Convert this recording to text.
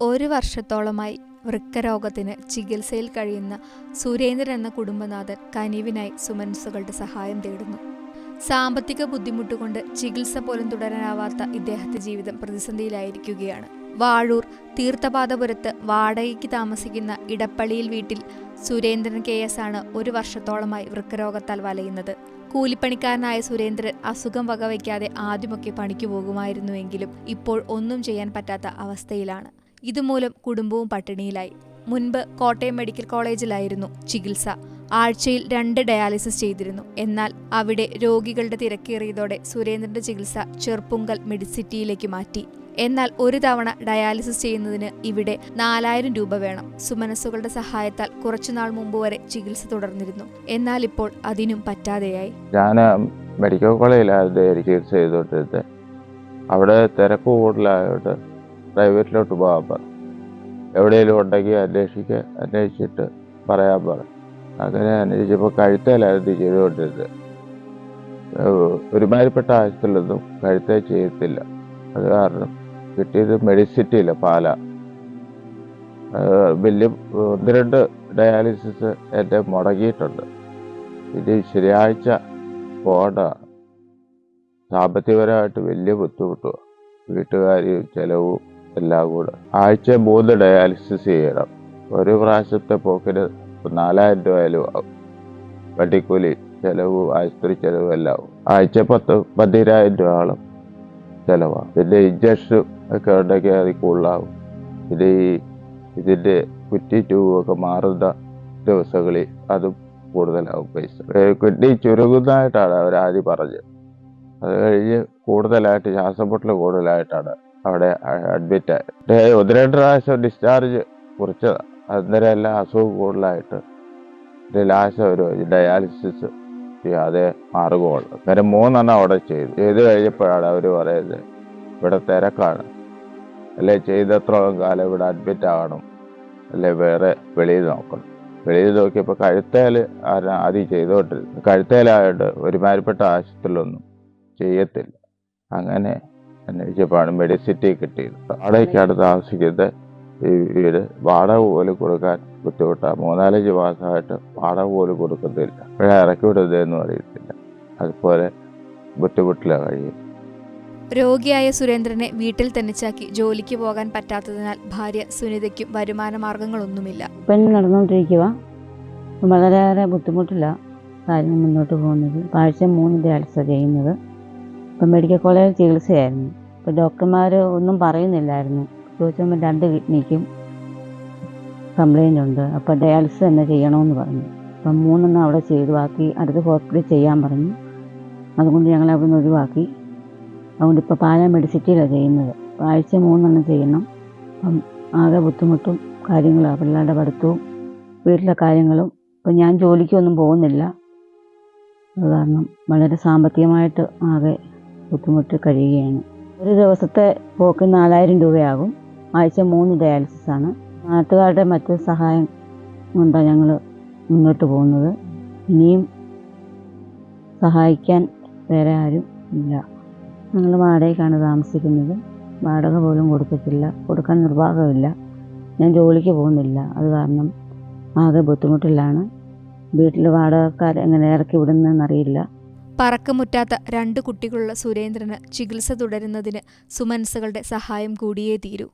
ഒരു വർഷത്തോളമായി വൃക്കരോഗത്തിന് ചികിത്സയിൽ കഴിയുന്ന സുരേന്ദ്രൻ എന്ന കുടുംബനാഥൻ കനിവിനായി സുമൻസുകളുടെ സഹായം തേടുന്നു. സാമ്പത്തിക ബുദ്ധിമുട്ടുകൊണ്ട് ചികിത്സ പോലും തുടരാനാവാത്ത ഇദ്ദേഹത്തെ ജീവിതം പ്രതിസന്ധിയിലായിരിക്കുകയാണ്. വാഴൂർ തീർത്ഥപാദപുരത്ത് വാടകയ്ക്ക് താമസിക്കുന്ന ഇടപ്പള്ളിയിൽ വീട്ടിൽ സുരേന്ദ്രൻ കെ എസ് ആണ് ഒരു വർഷത്തോളമായി വൃക്കരോഗത്താൽ വലയുന്നത്. കൂലിപ്പണിക്കാരനായ സുരേന്ദ്രൻ അസുഖം വകവയ്ക്കാതെ ആദ്യമൊക്കെ പണിക്ക് പോകുമായിരുന്നുവെങ്കിലും ഇപ്പോൾ ഒന്നും ചെയ്യാൻ പറ്റാത്ത അവസ്ഥയിലാണ്. ഇതുമൂലം കുടുംബവും പട്ടിണിയിലായി. മുൻപ് കോട്ടയം മെഡിക്കൽ കോളേജിലായിരുന്നു ചികിത്സ. ആഴ്ചയിൽ രണ്ട് ഡയാലിസിസ് ചെയ്തിരുന്നു. എന്നാൽ അവിടെ രോഗികളുടെ തിരക്കേറിയതോടെ സുരേന്ദ്രന്റെ ചികിത്സ ചെറുപ്പുങ്കൽ മെഡിസിറ്റിയിലേക്ക് മാറ്റി. എന്നാൽ ഒരു തവണ ഡയാലിസിസ് ചെയ്യുന്നതിന് ഇവിടെ നാലായിരം രൂപ വേണം. സുമനസ്സുകളുടെ സഹായത്താൽ കുറച്ചുനാൾ മുമ്പ് വരെ ചികിത്സ തുടർന്നിരുന്നു. എന്നാൽ ഇപ്പോൾ അതിനും പറ്റാതെയായി. ഞാൻ മെഡിക്കൽ കോളേജിലായിരുന്നു ചികിത്സ ചെയ്തോണ്ടിരുന്നത് അവിടെ തിരക്ക് കൂടുതലായിട്ട് പ്രൈവറ്റിലോട്ട് പോകാൻ പറഞ്ഞു എവിടെയെങ്കിലും ഉണ്ടെങ്കിൽ അന്വേഷിക്കുക അന്വേഷിച്ചിട്ട് പറയാൻ പറഞ്ഞു അങ്ങനെ അന്വേഷിച്ചപ്പോൾ കഴുത്തേലായിരുന്നു ചെയ്തുകൊണ്ടിരുന്നത്. ഒരുമാതിരിപ്പെട്ട ആശുപത്രിയിലൊന്നും കഴുത്തേ ചെയ്യത്തില്ല. അത് കാരണം കിട്ടിയത് മെഡിസിറ്റിയില്ല പാല. വലിയ ഒന്ന് രണ്ട് ഡയാലിസിസ് എന്റെ മുടങ്ങിയിട്ടുണ്ട്. ഇനി ശനിയാഴ്ച പോകേണ്ട. സാമ്പത്തികപരമായിട്ട് വലിയ ബുദ്ധിമുട്ടുമാണ് വീട്ടുകാരും ചെലവും എല്ലാം കൂടെ. ആഴ്ച മൂന്ന് ഡയാലിസിസ് ചെയ്യണം. ഒരു പ്രാവശ്യത്തെ പോക്കിന് നാലായിരം രൂപയിലും ആവും. വണ്ടിക്കൂലി ചെലവും ആശുപത്രി ചെലവും എല്ലാം ആവും. ആഴ്ച പത്ത് പതിനായിരം രൂപയോളം ചിലവാണ്. പിന്നെ ഇഞ്ചക്ഷൻ ഒക്കെ ഉണ്ടെങ്കിൽ അത് കൂടുതലാവും. പിന്നെ ഈ ഇതിന്റെ കുറ്റി ട്യൂബൊക്കെ മാറുന്ന ദിവസങ്ങളിൽ അതും കൂടുതലാവും പൈസ. കിഡ്നി ചുരുങ്ങുന്നതായിട്ടാണ് അവർ ആദ്യം പറഞ്ഞത്. അത് കഴിഞ്ഞ് കൂടുതലായിട്ട് ശ്വാസം മുട്ടൽ കൂടുതലായിട്ടാണ് അവിടെ അഡ്മിറ്റ് ആയി. ഒന്ന് രണ്ട് പ്രാവശ്യം ഡിസ്ചാർജ് കുറിച്ചതാണ് അന്നേരം എല്ലാം അസുഖം കൂടുതലായിട്ട് ലാസ്റ്റ് ഒരു ഡയാലിസിസ് ചെയ്യാതെ മാറുകയുള്ളു. അങ്ങനെ മൂന്നെണ്ണം അവിടെ ചെയ്തു. ചെയ്ത് കഴിഞ്ഞപ്പോഴാണ് അവർ പറയുന്നത് ഇവിടെ തിരക്കാണ്. അല്ലെ ചെയ്തത്രോളം കാലം ഇവിടെ അഡ്മിറ്റ് ആവണം. അല്ലെ വേറെ വെളിയിൽ നോക്കണം. വെളിയിൽ നോക്കിയപ്പോൾ കഴുത്തേൽ ആദ്യം ചെയ്തുകൊണ്ടിരുന്നു കഴുത്തേലായിട്ട് ഒരുമാതിരിപ്പെട്ട ആശുപത്രിയിലൊന്നും ചെയ്യത്തില്ല. അങ്ങനെ അന്വേഷിച്ചപ്പോഴാണ് മെഡിസിറ്റി കിട്ടിയത്. വാടകയ്ക്കാണ് താമസിക്കുന്നത്. ഈ വീട് വാടക പോലും കൊടുക്കാൻ ബുദ്ധിമുട്ടാണ് മൂന്നാലഞ്ച് മാസമായിട്ട് വാടക പോലും കൊടുക്കുന്നില്ല. പിഴ ഇറക്കി വിടുന്നതെന്നും അറിയത്തില്ല അതുപോലെ ബുദ്ധിമുട്ടിലാണ് കഴിയും രോഗിയായ സുരേന്ദ്രനെ വീട്ടിൽ തനിച്ചാക്കി ജോലിക്ക് പോകാൻ പറ്റാത്തതിനാൽ ഭാര്യ സുനിതയ്ക്കും വരുമാന മാർഗങ്ങളൊന്നുമില്ല ഇപ്പം നടന്നുകൊണ്ടിരിക്കുക വളരെയേറെ ബുദ്ധിമുട്ടില്ല കാര്യങ്ങൾ മുന്നോട്ട് പോകുന്നത്. ആഴ്ച മൂന്ന് ഡയാലിസിസ് ചെയ്യുന്നത്. ഇപ്പം മെഡിക്കൽ കോളേജിൽ ചികിത്സയായിരുന്നു. ഇപ്പം ഡോക്ടർമാർ ഒന്നും പറയുന്നില്ലായിരുന്നു. ചോദിച്ചപ്പോൾ രണ്ട് കിഡ്നിക്കും കംപ്ലൈന്റ് ഉണ്ട്. അപ്പോൾ ഡയാലിസിസ് തന്നെ ചെയ്യണമെന്ന് പറഞ്ഞു. അപ്പം മൂന്നെണ്ണം അവിടെ ചെയ്തു. ബാക്കി അടുത്ത ഹോസ്പിറ്റലിൽ ചെയ്യാൻ പറഞ്ഞു. അതുകൊണ്ട് ഞങ്ങൾ അവിടെ നിന്ന് ഒഴിവാക്കി. അതുകൊണ്ട് ഇപ്പോൾ പാലാ മെഡിസിറ്റിയിലാണ് ചെയ്യുന്നത്. ആഴ്ച മൂന്നെണ്ണം ചെയ്യണം. അപ്പം ആകെ ബുദ്ധിമുട്ടും കാര്യങ്ങളാണ് പിള്ളേരുടെ പഠിത്തവും വീട്ടിലെ കാര്യങ്ങളും. ഇപ്പം ഞാൻ ജോലിക്കൊന്നും പോകുന്നില്ല. അത് കാരണം വളരെ സാമ്പത്തികമായിട്ട് ആകെ ബുദ്ധിമുട്ട് കഴിയുകയാണ്. ഒരു ദിവസത്തെ പോക്ക് നാലായിരം രൂപയാകും. ആഴ്ച മൂന്ന് ഡയാലിസിസ് ആണ്. നാട്ടുകാരുടെ മറ്റ് സഹായം കൊണ്ടാണ് ഞങ്ങൾ മുന്നോട്ട് പോകുന്നത്. ഇനിയും സഹായിക്കാൻ വേറെ ആരും ഇല്ല. ഞങ്ങൾ വാടകയ്ക്കാണ് താമസിക്കുന്നത്. വാടക പോലും കൊടുത്തിട്ടില്ല. കൊടുക്കാൻ നിർവാഹമില്ല. ഞാൻ ജോലിക്ക് പോകുന്നില്ല. അത് കാരണം ആകെ ബുദ്ധിമുട്ടിലാണ്. വീട്ടിൽ വാടകക്കാർ എങ്ങനെ ഇറക്കി വിടുന്നതെന്നറിയില്ല. പറക്കമുറ്റാത്ത രണ്ട് കുട്ടികളുള്ള സുരേന്ദ്രന് ചികിത്സ തുടരുന്നതിന് സുമൻസുകളുടെ സഹായം കൂടിയേ തീരൂ.